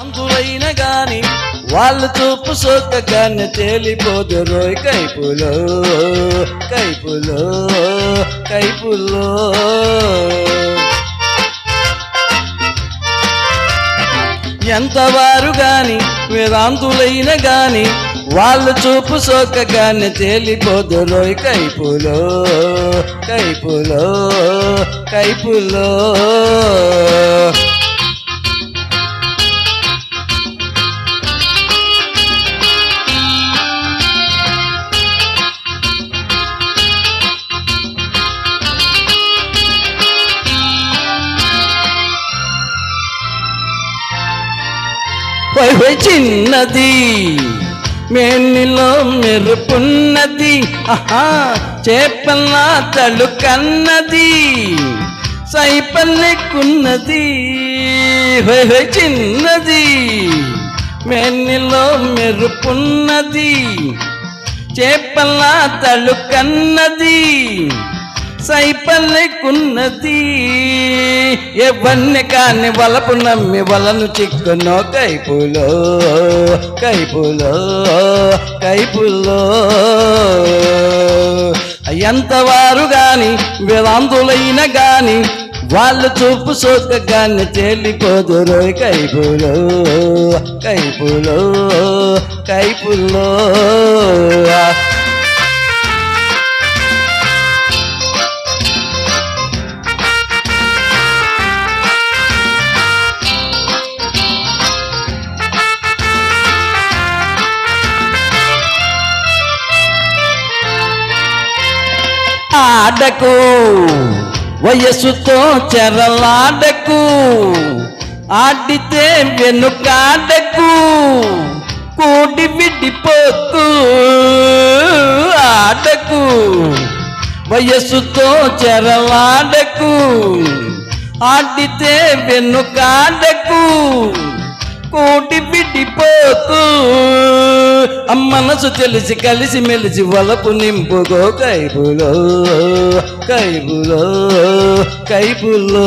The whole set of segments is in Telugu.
అందులైన గాని వాళ్ళు చూపు సోకగానే తేలిపోదు రోయ్ కైపులో కైపులో కైపులో. ఎంతవారు గాని వేదాంతులైన గాని వాళ్ళు చూపు సోకగానే తేలిపోదు కైపులో కైపులో కైపులో. హోయ్ హోయ్ చిన్నది. మేనిలో మెరుపున్నది. ఆహా చేపల తలు కన్నది సైపల్లెక్కున్నది హోయ్ హోయ్ చిన్నది. మేనిలో మెరుపున్నది. చేపల తలు కన్నది సైపల్లెకున్నది. ఎవన్ని కాని వలపు నమ్మి వలను చిక్కునో కైపులో కైపులో కైపులో. ఎంతవారు గాని వేదాంతులైన గాని వాళ్ళు చూపు సోకగాన్ని తేలిపోదు రోయ్ కైపులో కైపులో కైపులో. ఆడకు వయస్సుతో చెరలాడకు ఆడితే వెనుకాడకు కూడి విడిపోకు ఆడకు వయస్సుతో చెరలాడకు ఆడితే వెనుకాడకు కూటి విడిపోకు ఆ మనసు తెలిసి కలిసి మెలిసి వలపు నింపుకో కైపులో కైపులో కైపులో.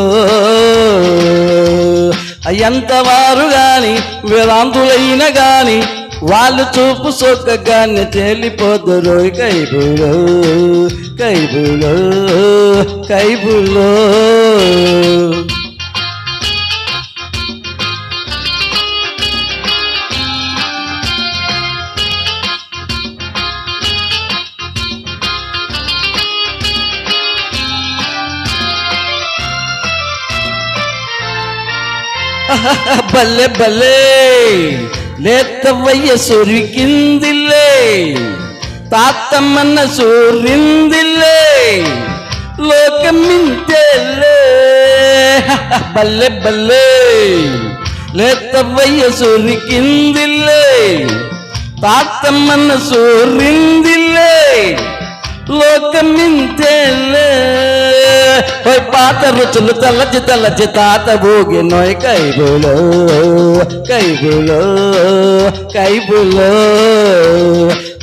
ఎంతవారు గాని వేదాంతులైన గాని వాళ్ళు చూపు సోకగానే తేలిపోదురు కైపులో కైపులో కైపులో. బల్లె బల్లే లేత వయసు కిందిలే తాతమ్మన్న సూరిందిలే లోకమింతేలే బల్లె బల్లే లేత వయసు కిందిలే తాతమ్మన్న సూరిందిలే లోకమింతేలే ఓయ్ పాత రుచులు తలచి নয় తాత বলো నోయ్ కైబులో కైబులో కైబులో.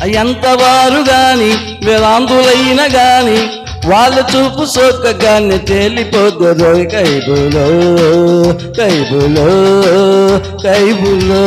ఎంతవారు గాని వేదాంతులైన గాని వాళ్ళ చూపు సోకగానే తేలిపోదు కైబులో కైబులో కైబులో.